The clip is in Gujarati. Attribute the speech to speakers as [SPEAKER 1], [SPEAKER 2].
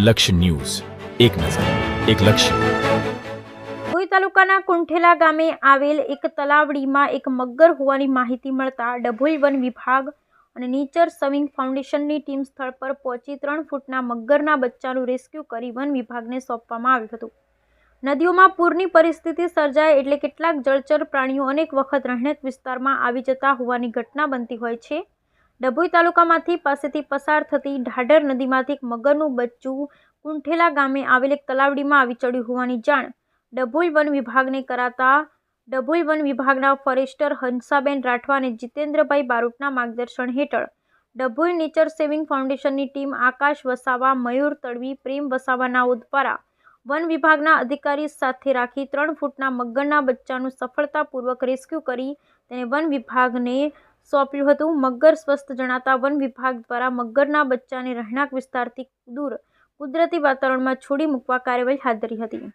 [SPEAKER 1] લક્ષ્ય ન્યૂઝ. એક નજર, એક લક્ષ્ય.
[SPEAKER 2] તાલુકાના કુંઠેલા ગામે આવેલ એક તલાવડીમાં એક મગર હોવાની માહિતી મળતા ડભોઈ વન વિભાગ અને નેચર સવિંગ ફાઉન્ડેશનની ટીમ સ્થળ પર પહોંચી ત્રણ ફૂટના મગરના બચ્ચાનું રેસ્ક્યુ કરી વન વિભાગને સોંપવામાં આવ્યું હતું. નદીઓમાં પૂરની પરિસ્થિતિ સર્જાય એટલે કેટલાક જળચર પ્રાણીઓ અનેક વખત રહેણાંક વિસ્તારમાં આવી જતા હોવાની ઘટના બનતી હોય છે. ડભોઈ તાલુકામાંથી પાસેથી પસાર થતી ઢાઢર નદીમાંથી એક મગરનું બચ્ચું કુંઠેલા ગામે આવેલ એક તલાવડીમાં આવી ચડ્યું હોવાની જાણ ડભોઈ વન વિભાગને કરાતા ડભોઈ વન વિભાગના ફોરેસ્ટર હંસાબેન રાઠવા અને જીતેન્દ્રભાઈ બારોટના માર્ગદર્શન હેઠળ ડભોઈ નેચર સેવિંગ ફાઉન્ડેશનની ટીમ આકાશ વસાવા, મયુર તડવી, પ્રેમ વસાવાના દ્વારા વન વિભાગના અધિકારી સાથે રાખી ત્રણ ફૂટના મગરના બચ્ચાનું સફળતાપૂર્વક રેસ્ક્યુ કરી તેને વન વિભાગને સોંપ્યું હતું. મગર સ્વસ્થ જણાતા વન વિભાગ દ્વારા મગરના બચ્ચાને રહેણાંક વિસ્તારથી દૂર કુદરતી વાતાવરણમાં છોડી મૂકવા કાર્યવાહી હાથ ધરી હતી.